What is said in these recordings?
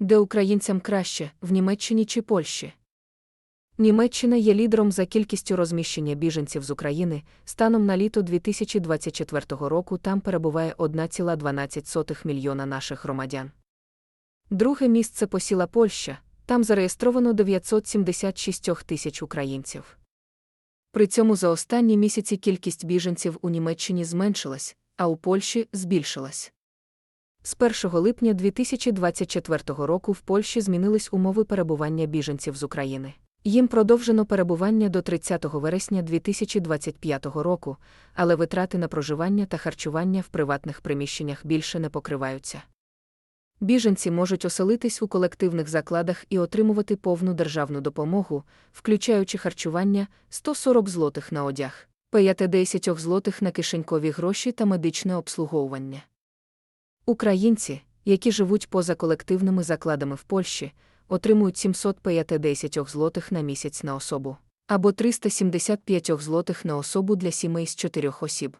Де українцям краще, в Німеччині чи Польщі? Німеччина є лідером за кількістю розміщення біженців з України. Станом на літо 2024 року там перебуває 1,12 мільйона наших громадян. Друге місце посіла Польща, там зареєстровано 976 тисяч українців. При цьому за останні місяці кількість біженців у Німеччині зменшилась, а у Польщі збільшилась. З 1 липня 2024 року в Польщі змінились умови перебування біженців з України. Їм продовжено перебування до 30 вересня 2025 року, але витрати на проживання та харчування в приватних приміщеннях більше не покриваються. Біженці можуть оселитись у колективних закладах і отримувати повну державну допомогу, включаючи харчування 140 злотих на одяг, 50 злотих на кишенькові гроші та медичне обслуговування. Українці, які живуть поза колективними закладами в Польщі, отримують 750 злотих на місяць на особу або 375 злотих на особу для сімей з чотирьох осіб.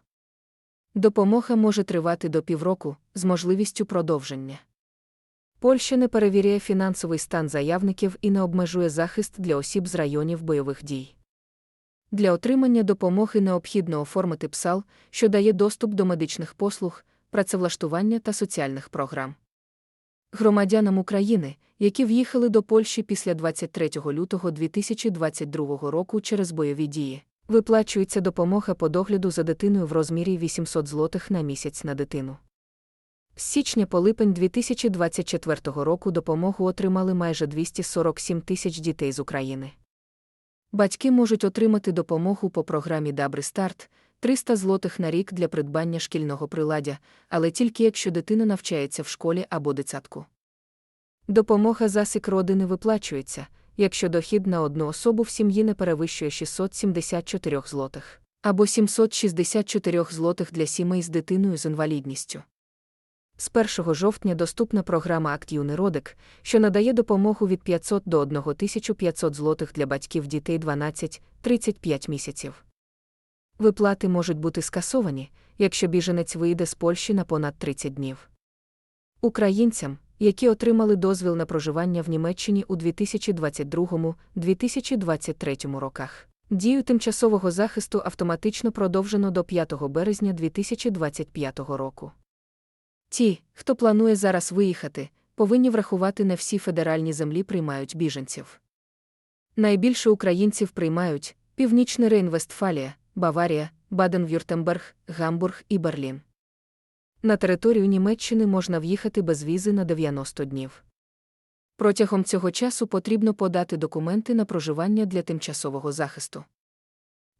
Допомога може тривати до півроку з можливістю продовження. Польща не перевіряє фінансовий стан заявників і не обмежує захист для осіб з районів бойових дій. Для отримання допомоги необхідно оформити ПСАЛ, що дає доступ до медичних послуг, працевлаштування та соціальних програм. Громадянам України, які в'їхали до Польщі після 23 лютого 2022 року через бойові дії, виплачується допомога по догляду за дитиною в розмірі 800 злотих на місяць на дитину. З січня по липень 2024 року допомогу отримали майже 247 тисяч дітей з України. Батьки можуть отримати допомогу по програмі Добрий старт 300 злотих на рік для придбання шкільного приладдя, але тільки якщо дитина навчається в школі або дитсадку. Допомога засік родини виплачується, якщо дохід на одну особу в сім'ї не перевищує 674 злотих або 764 злотих для сімей з дитиною з інвалідністю. З 1 жовтня доступна програма Акт Юний Родик, що надає допомогу від 500 до 1500 злотих для батьків дітей 12-35 місяців. Виплати можуть бути скасовані, якщо біженець вийде з Польщі на понад 30 днів. Українцям, які отримали дозвіл на проживання в Німеччині у 2022-2023 роках, дію тимчасового захисту автоматично продовжено до 5 березня 2025 року. Ті, хто планує зараз виїхати, повинні врахувати не всі федеральні землі приймають біженців. Найбільше українців приймають Північний Рейн-Вестфалія, Баварія, Баден-Вюртемберг, Гамбург і Берлін. На територію Німеччини можна в'їхати без візи на 90 днів. Протягом цього часу потрібно подати документи на проживання для тимчасового захисту.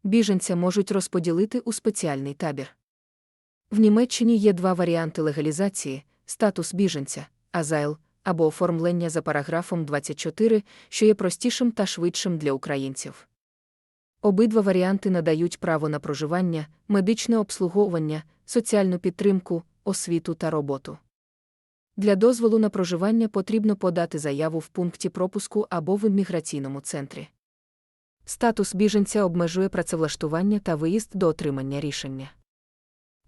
Біженця можуть розподілити у спеціальний табір. В Німеччині є два варіанти легалізації: статус біженця, азайл або оформлення за параграфом 24, що є простішим та швидшим для українців. Обидва варіанти надають право на проживання, медичне обслуговування, соціальну підтримку, освіту та роботу. Для дозволу на проживання потрібно подати заяву в пункті пропуску або в імміграційному центрі. Статус біженця обмежує працевлаштування та виїзд до отримання рішення.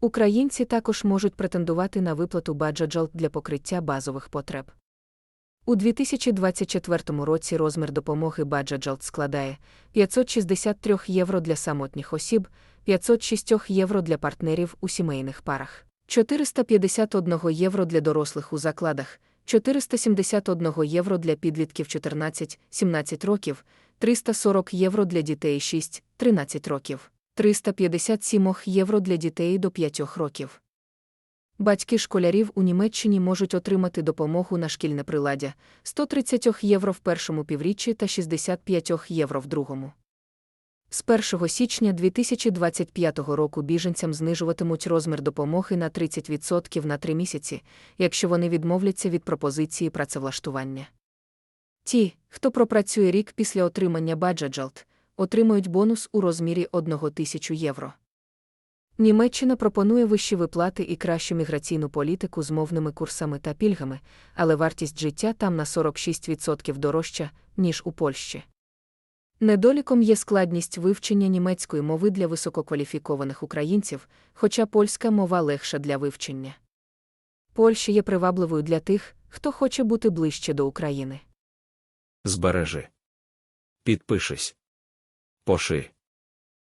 Українці також можуть претендувати на виплату баджаджалт для покриття базових потреб. У 2024 році розмір допомоги баджаджалт складає 563 євро для самотніх осіб, 506 євро для партнерів у сімейних парах, 451 євро для дорослих у закладах, 471 євро для підлітків 14-17 років, 340 євро для дітей 6-13 років, 357 євро для дітей до 5 років. Батьки школярів у Німеччині можуть отримати допомогу на шкільне приладдя 130 євро в першому півріччі та 65 євро в другому. З 1 січня 2025 року біженцям знижуватимуть розмір допомоги на 30% на 3 місяці, якщо вони відмовляться від пропозиції працевлаштування. Ті, хто пропрацює рік після отримання баджаджалт, отримають бонус у розмірі 1 тисячу євро. Німеччина пропонує вищі виплати і кращу міграційну політику з мовними курсами та пільгами, але вартість життя там на 46% дорожча, ніж у Польщі. Недоліком є складність вивчення німецької мови для висококваліфікованих українців, хоча польська мова легша для вивчення. Польща є привабливою для тих, хто хоче бути ближче до України. Збережи. Підпишись. Поши.